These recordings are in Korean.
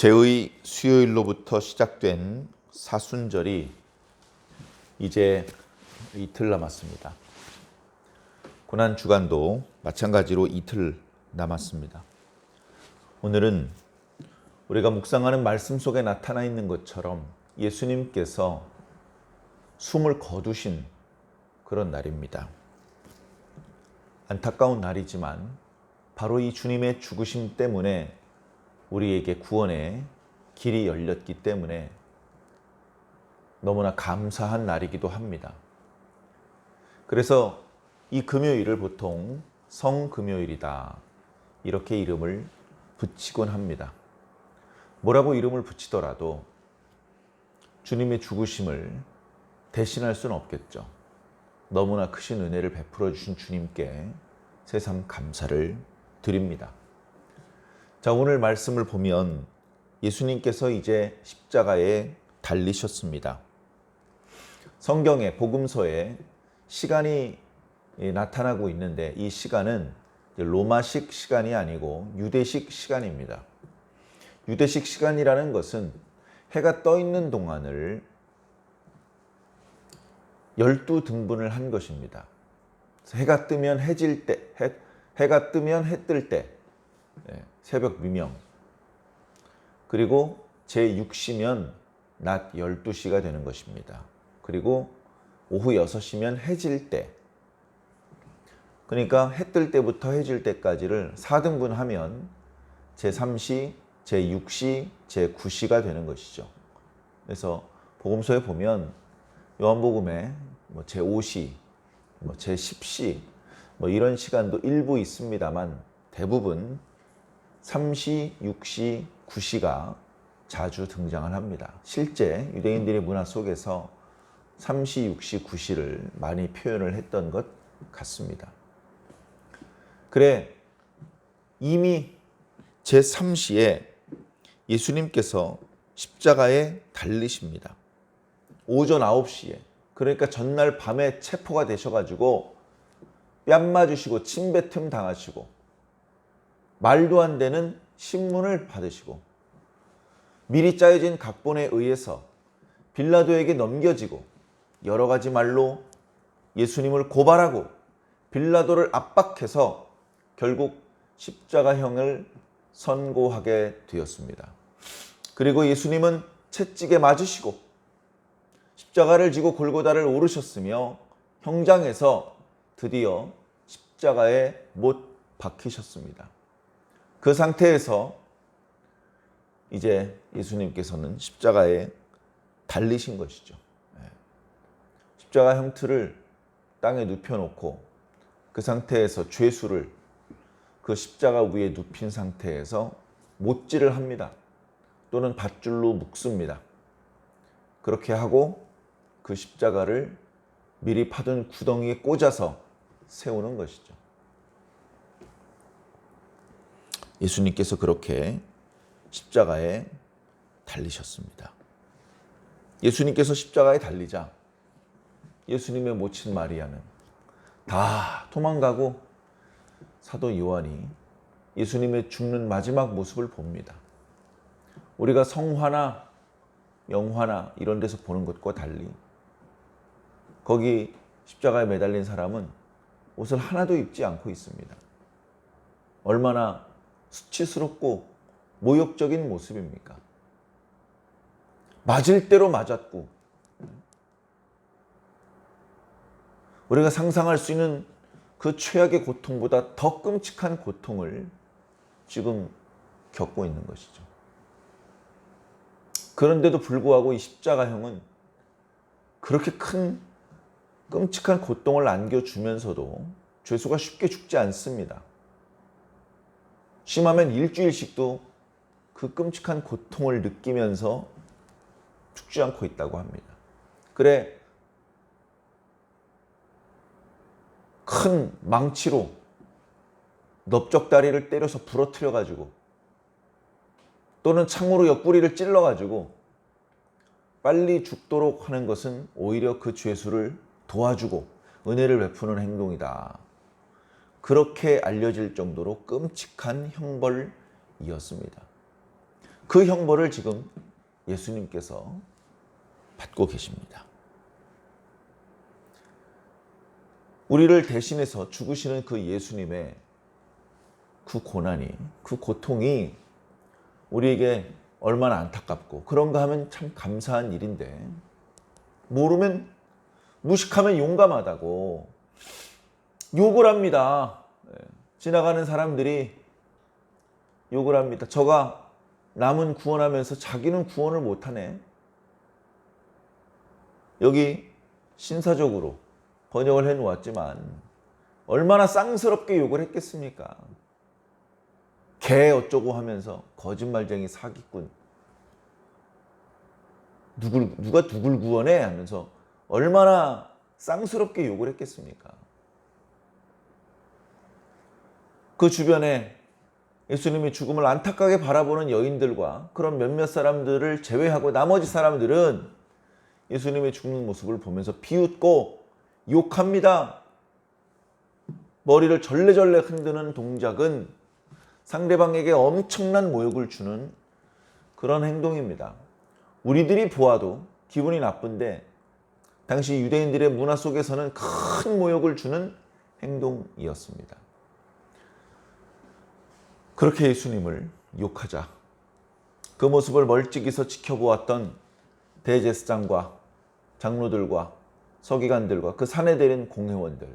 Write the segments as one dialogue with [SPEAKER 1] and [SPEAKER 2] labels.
[SPEAKER 1] 제의 수요일로부터 시작된 사순절이 이제 이틀 남았습니다. 고난 주간도 마찬가지로 이틀 남았습니다. 오늘은 우리가 묵상하는 말씀 속에 나타나 있는 것처럼 예수님께서 숨을 거두신 그런 날입니다. 안타까운 날이지만 바로 이 주님의 죽으심 때문에 우리에게 구원의 길이 열렸기 때문에 너무나 감사한 날이기도 합니다. 그래서 이 금요일을 보통 성금요일이다. 이렇게 이름을 붙이곤 합니다. 뭐라고 이름을 붙이더라도 주님의 죽으심을 대신할 수는 없겠죠. 너무나 크신 은혜를 베풀어 주신 주님께 새삼 감사를 드립니다. 자, 오늘 말씀을 보면 예수님께서 이제 십자가에 달리셨습니다. 성경에 복음서에 시간이 나타나고 있는데 이 시간은 로마식 시간이 아니고 유대식 시간입니다. 유대식 시간이라는 것은 해가 떠 있는 동안을 열두 등분을 한 것입니다. 해가 뜨면 해질 때, 해, 해가 뜨면 해 뜰 때, 네, 새벽 미명. 그리고 제6시면 낮 12시가 되는 것입니다. 그리고 오후 6시면 해질 때. 그러니까 해 뜰 때부터 해질 때까지를 4등분 하면 제3시, 제6시, 제9시가 되는 것이죠. 그래서 복음서에 보면 요한복음에 뭐 제5시, 뭐 제10시 뭐 이런 시간도 일부 있습니다만 대부분 3시, 6시, 9시가 자주 등장을 합니다. 실제 유대인들의 문화 속에서 3시, 6시, 9시를 많이 표현을 했던 것 같습니다. 그래 이미 제3시에 예수님께서 십자가에 달리십니다. 오전 9시에 그러니까 전날 밤에 체포가 되셔가지고 뺨 맞으시고 침뱉음 당하시고 말도 안 되는 신문을 받으시고 미리 짜여진 각본에 의해서 빌라도에게 넘겨지고 여러 가지 말로 예수님을 고발하고 빌라도를 압박해서 결국 십자가형을 선고하게 되었습니다. 그리고 예수님은 채찍에 맞으시고 십자가를 지고 골고다를 오르셨으며 형장에서 드디어 십자가에 못 박히셨습니다. 그 상태에서 이제 예수님께서는 십자가에 달리신 것이죠. 예. 십자가 형틀을 땅에 눕혀놓고 그 상태에서 죄수를 그 십자가 위에 눕힌 상태에서 못질을 합니다. 또는 밧줄로 묶습니다. 그렇게 하고 그 십자가를 미리 파둔 구덩이에 꽂아서 세우는 것이죠. 예수님께서 그렇게 십자가에 달리셨습니다. 예수님께서 십자가에 달리자 예수님의 모친 마리아는 다 도망가고 사도 요한이 예수님의 죽는 마지막 모습을 봅니다. 우리가 성화나 영화나 이런 데서 보는 것과 달리 거기 십자가에 매달린 사람은 옷을 하나도 입지 않고 있습니다. 얼마나 수치스럽고 모욕적인 모습입니까? 맞을 대로 맞았고 우리가 상상할 수 있는 그 최악의 고통보다 더 끔찍한 고통을 지금 겪고 있는 것이죠. 그런데도 불구하고 이 십자가형은 그렇게 큰 끔찍한 고통을 안겨주면서도 죄수가 쉽게 죽지 않습니다. 심하면 일주일씩도 그 끔찍한 고통을 느끼면서 죽지 않고 있다고 합니다. 그래, 큰 망치로 넓적다리를 때려서 부러뜨려 가지고 또는 창으로 옆구리를 찔러 가지고 빨리 죽도록 하는 것은 오히려 그 죄수를 도와주고 은혜를 베푸는 행동이다. 그렇게 알려질 정도로 끔찍한 형벌이었습니다. 그 형벌을 지금 예수님께서 받고 계십니다. 우리를 대신해서 죽으시는 그 예수님의 그 고난이, 그 고통이 우리에게 얼마나 안타깝고 그런가 하면 참 감사한 일인데 모르면 무식하면 용감하다고 욕을 합니다. 예, 지나가는 사람들이 욕을 합니다. 저가 남은 구원하면서 자기는 구원을 못하네. 여기 신사적으로 번역을 해 놓았지만 얼마나 쌍스럽게 욕을 했겠습니까? 개 어쩌고 하면서 거짓말쟁이 사기꾼 누굴 누가 누굴 구원해 하면서 얼마나 쌍스럽게 욕을 했겠습니까? 그 주변에 예수님이 죽음을 안타깝게 바라보는 여인들과 그런 몇몇 사람들을 제외하고 나머지 사람들은 예수님의 죽는 모습을 보면서 비웃고 욕합니다. 머리를 절레절레 흔드는 동작은 상대방에게 엄청난 모욕을 주는 그런 행동입니다. 우리들이 보아도 기분이 나쁜데 당시 유대인들의 문화 속에서는 큰 모욕을 주는 행동이었습니다. 그렇게 예수님을 욕하자 그 모습을 멀찍이서 지켜보았던 대제사장과 장로들과 서기관들과 그 산에 데린 공회원들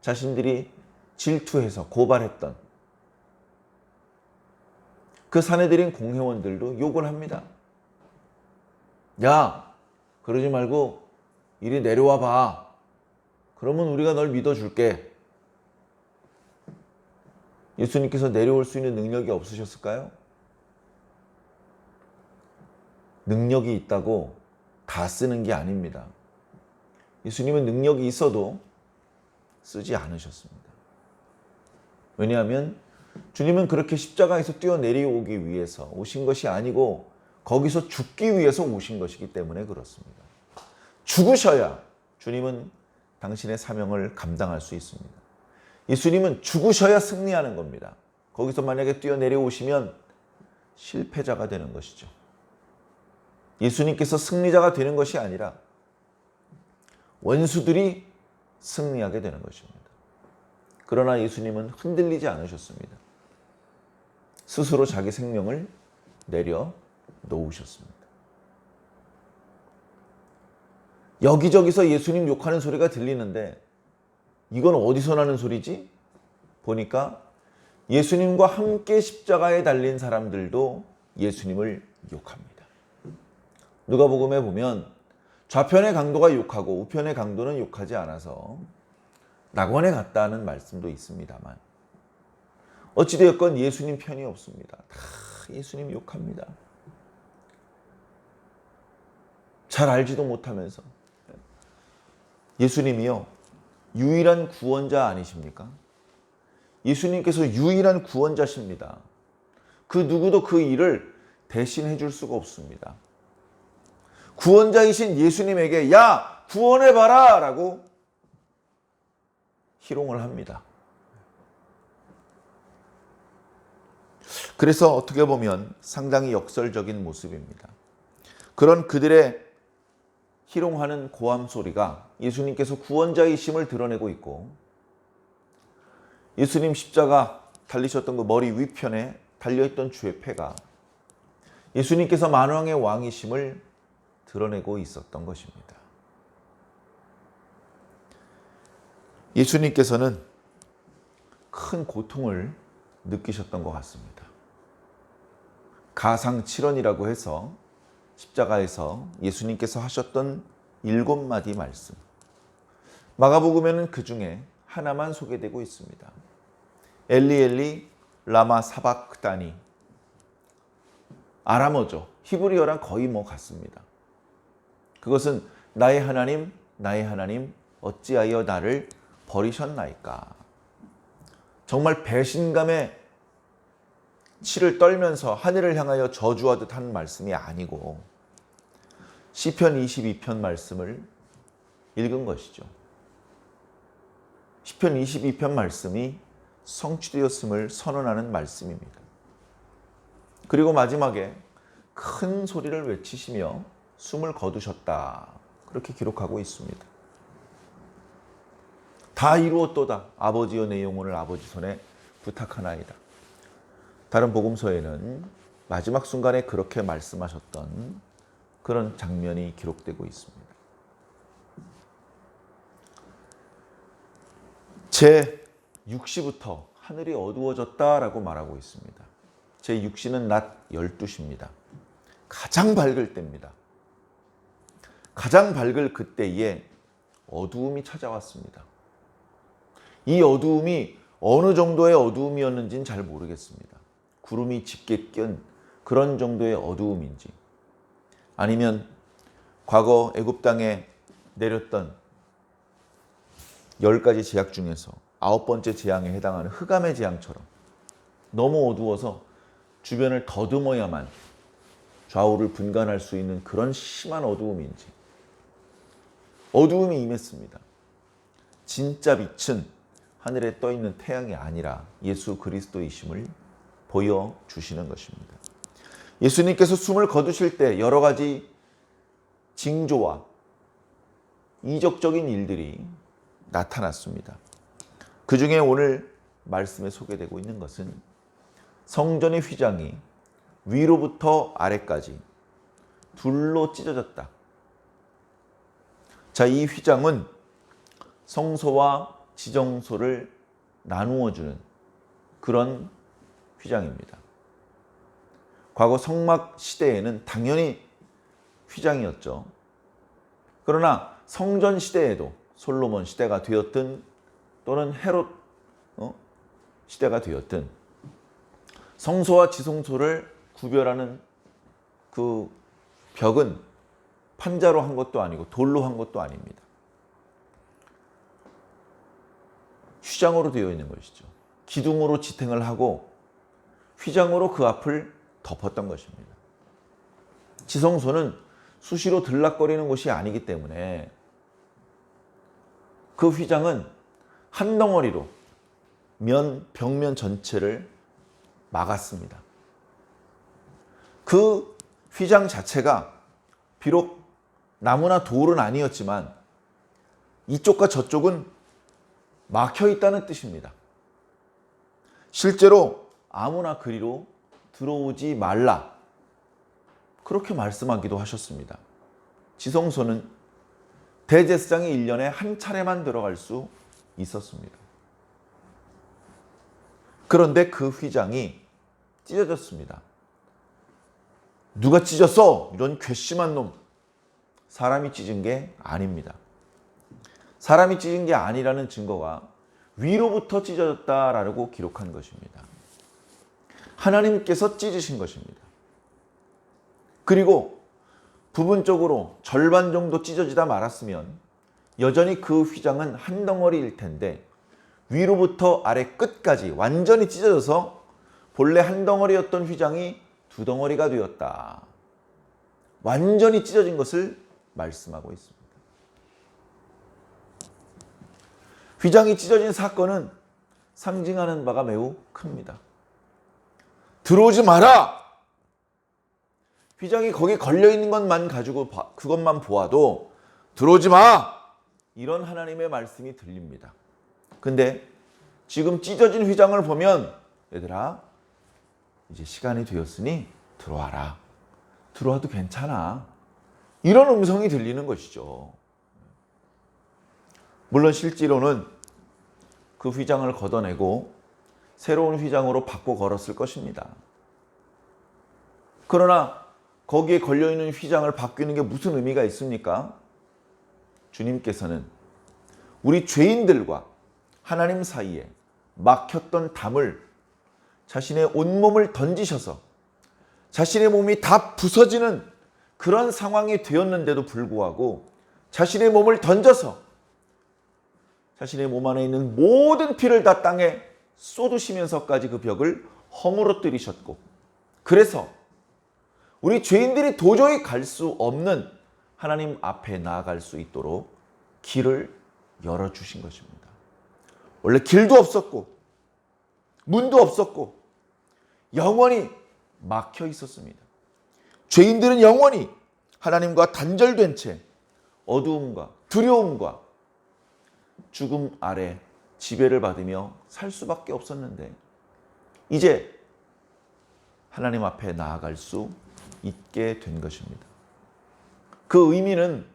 [SPEAKER 1] 자신들이 질투해서 고발했던 그 산에 들인 공회원들도 욕을 합니다. 야, 그러지 말고 이리 내려와 봐. 그러면 우리가 널 믿어줄게. 예수님께서 내려올 수 있는 능력이 없으셨을까요? 능력이 있다고 다 쓰는 게 아닙니다. 예수님은 능력이 있어도 쓰지 않으셨습니다. 왜냐하면 주님은 그렇게 십자가에서 뛰어내려오기 위해서 오신 것이 아니고 거기서 죽기 위해서 오신 것이기 때문에 그렇습니다. 죽으셔야 주님은 당신의 사명을 감당할 수 있습니다. 예수님은 죽으셔야 승리하는 겁니다. 거기서 만약에 뛰어내려오시면 실패자가 되는 것이죠. 예수님께서 승리자가 되는 것이 아니라 원수들이 승리하게 되는 것입니다. 그러나 예수님은 흔들리지 않으셨습니다. 스스로 자기 생명을 내려 놓으셨습니다. 여기저기서 예수님 욕하는 소리가 들리는데 이건 어디서 나는 소리지? 보니까 예수님과 함께 십자가에 달린 사람들도 예수님을 욕합니다. 누가복음에 보면 좌편의 강도가 욕하고 우편의 강도는 욕하지 않아서 낙원에 갔다는 말씀도 있습니다만 어찌되었건 예수님 편이 없습니다. 다 예수님 욕합니다. 잘 알지도 못하면서 예수님이요 유일한 구원자 아니십니까? 예수님께서 유일한 구원자십니다. 그 누구도 그 일을 대신해 줄 수가 없습니다. 구원자이신 예수님에게 야 구원해 봐라 라고 희롱을 합니다. 그래서 어떻게 보면 상당히 역설적인 모습입니다. 그런 그들의 희롱하는 고함 소리가 예수님께서 구원자이심을 드러내고 있고 예수님 십자가 달리셨던 그 머리 위편에 달려있던 주의 패가 예수님께서 만왕의 왕이심을 드러내고 있었던 것입니다. 예수님께서는 큰 고통을 느끼셨던 것 같습니다. 가상 7원이라고 해서 십자가에서 예수님께서 하셨던 일곱 마디 말씀. 마가복음에는 그 중에 하나만 소개되고 있습니다. 엘리 엘리 라마 사박다니 아람어죠. 히브리어랑 거의 뭐 같습니다. 그것은 나의 하나님, 나의 하나님, 어찌하여 나를 버리셨나이까. 정말 배신감에 치를 떨면서 하늘을 향하여 저주하듯 한 말씀이 아니고 시편 22편 말씀을 읽은 것이죠. 시편 22편 말씀이 성취되었음을 선언하는 말씀입니다. 그리고 마지막에 큰 소리를 외치시며 숨을 거두셨다. 그렇게 기록하고 있습니다. 다 이루었도다. 아버지여 내 영혼을 아버지 손에 부탁하나이다. 다른 복음서에는 마지막 순간에 그렇게 말씀하셨던 그런 장면이 기록되고 있습니다. 제 6시부터 하늘이 어두워졌다라고 말하고 있습니다. 제 6시는 낮 12시입니다. 가장 밝을 때입니다. 가장 밝을 그때에 어두움이 찾아왔습니다. 이 어두움이 어느 정도의 어두움이었는지는 잘 모르겠습니다. 구름이 짙게 낀 그런 정도의 어두움인지 아니면 과거 애굽 땅에 내렸던 열 가지 재앙 중에서 아홉 번째 재앙에 해당하는 흑암의 재앙처럼 너무 어두워서 주변을 더듬어야만 좌우를 분간할 수 있는 그런 심한 어두움인지 어두움이 임했습니다. 진짜 빛은 하늘에 떠 있는 태양이 아니라 예수 그리스도이심을 보여 주시는 것입니다. 예수님께서 숨을 거두실 때 여러 가지 징조와 이적적인 일들이 나타났습니다. 그 중에 오늘 말씀에 소개되고 있는 것은 성전의 휘장이 위로부터 아래까지 둘로 찢어졌다. 자, 이 휘장은 성소와 지정소를 나누어 주는 그런 휘장입니다. 과거 성막 시대에는 당연히 휘장이었죠. 그러나 성전 시대에도 솔로몬 시대가 되었든 또는 헤롯 어? 시대가 되었든 성소와 지성소를 구별하는 그 벽은 판자로 한 것도 아니고 돌로 한 것도 아닙니다. 휘장으로 되어 있는 것이죠. 기둥으로 지탱을 하고 휘장으로 그 앞을 덮었던 것입니다. 지성소는 수시로 들락거리는 곳이 아니기 때문에 그 휘장은 한 덩어리로 면 벽면 전체를 막았습니다. 그 휘장 자체가 비록 나무나 돌은 아니었지만 이쪽과 저쪽은 막혀 있다는 뜻입니다. 실제로 아무나 그리로 들어오지 말라. 그렇게 말씀하기도 하셨습니다. 지성소는 대제사장이 1년에 한 차례만 들어갈 수 있었습니다. 그런데 그 휘장이 찢어졌습니다. 누가 찢었어? 이런 괘씸한 놈. 사람이 찢은 게 아닙니다. 사람이 찢은 게 아니라는 증거가 위로부터 찢어졌다라고 기록한 것입니다. 하나님께서 찢으신 것입니다. 그리고 부분적으로 절반 정도 찢어지다 말았으면 여전히 그 휘장은 한 덩어리일 텐데 위로부터 아래 끝까지 완전히 찢어져서 본래 한 덩어리였던 휘장이 두 덩어리가 되었다. 완전히 찢어진 것을 말씀하고 있습니다. 휘장이 찢어진 사건은 상징하는 바가 매우 큽니다. 들어오지 마라! 휘장이 거기 걸려 있는 것만 가지고 봐- 그것만 보아도 들어오지 마! 이런 하나님의 말씀이 들립니다. 근데 지금 찢어진 휘장을 보면 얘들아 이제 시간이 되었으니 들어와라. 들어와도 괜찮아. 이런 음성이 들리는 것이죠. 물론 실제로는 그 휘장을 걷어내고 새로운 휘장으로 바꿔 걸었을 것입니다. 그러나 거기에 걸려있는 휘장을 바뀌는 게 무슨 의미가 있습니까? 주님께서는 우리 죄인들과 하나님 사이에 막혔던 담을 자신의 온몸을 던지셔서 자신의 몸이 다 부서지는 그런 상황이 되었는데도 불구하고 자신의 몸을 던져서 자신의 몸 안에 있는 모든 피를 다 땅에 쏟으시면서까지 그 벽을 허물어뜨리셨고 그래서 우리 죄인들이 도저히 갈 수 없는 하나님 앞에 나아갈 수 있도록 길을 열어주신 것입니다. 원래 길도 없었고 문도 없었고 영원히 막혀 있었습니다. 죄인들은 영원히 하나님과 단절된 채 어두움과 두려움과 죽음 아래 지배를 받으며 살 수밖에 없었는데 이제 하나님 앞에 나아갈 수 있게 된 것입니다. 그 의미는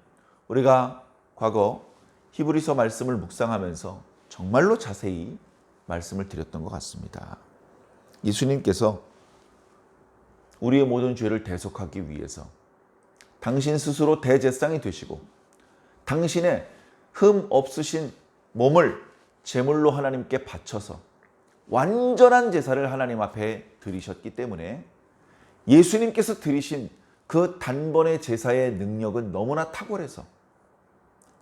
[SPEAKER 1] 우리가 과거 히브리서 말씀을 묵상하면서 정말로 자세히 말씀을 드렸던 것 같습니다. 예수님께서 우리의 모든 죄를 대속하기 위해서 당신 스스로 대제상이 되시고 당신의 흠 없으신 몸을 제물로 하나님께 바쳐서 완전한 제사를 하나님 앞에 드리셨기 때문에 예수님께서 드리신 그 단번의 제사의 능력은 너무나 탁월해서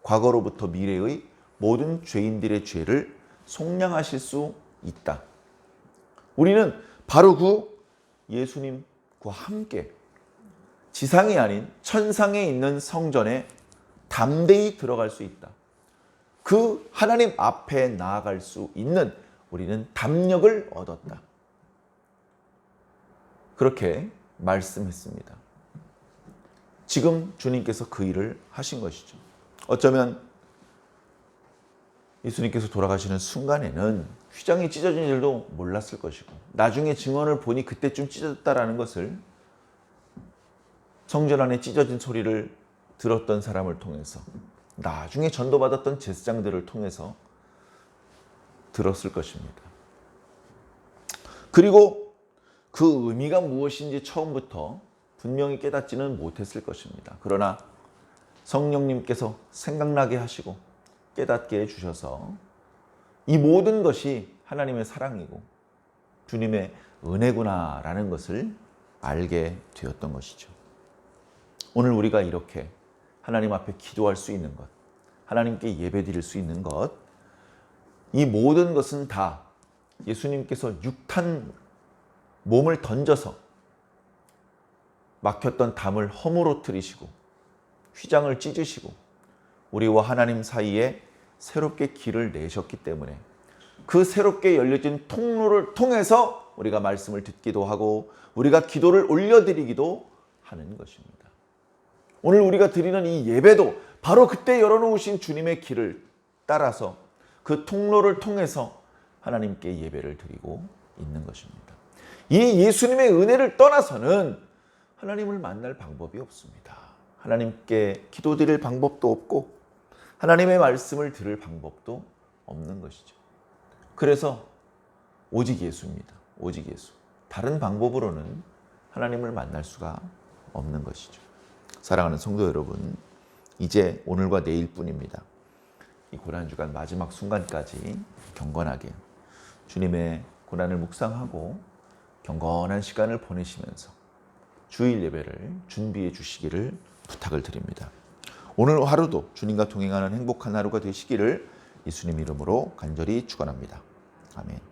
[SPEAKER 1] 과거로부터 미래의 모든 죄인들의 죄를 속량하실 수 있다. 우리는 바로 그 예수님과 함께 지상이 아닌 천상에 있는 성전에 담대히 들어갈 수 있다. 그 하나님 앞에 나아갈 수 있는 우리는 담력을 얻었다. 그렇게 말씀했습니다. 지금 주님께서 그 일을 하신 것이죠. 어쩌면 예수님께서 돌아가시는 순간에는 휘장이 찢어진 일도 몰랐을 것이고 나중에 증언을 보니 그때쯤 찢어졌다라는 것을 성전 안에 찢어진 소리를 들었던 사람을 통해서 나중에 전도받았던 제사장들을 통해서 들었을 것입니다. 그리고 그 의미가 무엇인지 처음부터 분명히 깨닫지는 못했을 것입니다. 그러나 성령님께서 생각나게 하시고 깨닫게 해주셔서 이 모든 것이 하나님의 사랑이고 주님의 은혜구나라는 것을 알게 되었던 것이죠. 오늘 우리가 이렇게 하나님 앞에 기도할 수 있는 것, 하나님께 예배 드릴 수 있는 것, 이 모든 것은 다 예수님께서 육탄 몸을 던져서 막혔던 담을 허물어뜨리시고 휘장을 찢으시고 우리와 하나님 사이에 새롭게 길을 내셨기 때문에 그 새롭게 열려진 통로를 통해서 우리가 말씀을 듣기도 하고 우리가 기도를 올려드리기도 하는 것입니다. 오늘 우리가 드리는 이 예배도 바로 그때 열어놓으신 주님의 길을 따라서 그 통로를 통해서 하나님께 예배를 드리고 있는 것입니다. 이 예수님의 은혜를 떠나서는 하나님을 만날 방법이 없습니다. 하나님께 기도드릴 방법도 없고 하나님의 말씀을 들을 방법도 없는 것이죠. 그래서 오직 예수입니다. 오직 예수. 다른 방법으로는 하나님을 만날 수가 없는 것이죠. 사랑하는 성도 여러분, 이제 오늘과 내일뿐입니다. 이 고난 주간 마지막 순간까지 경건하게 주님의 고난을 묵상하고 경건한 시간을 보내시면서 주일 예배를 준비해 주시기를 부탁을 드립니다. 오늘 하루도 주님과 동행하는 행복한 하루가 되시기를 예수님 이름으로 간절히 축원합니다. 아멘.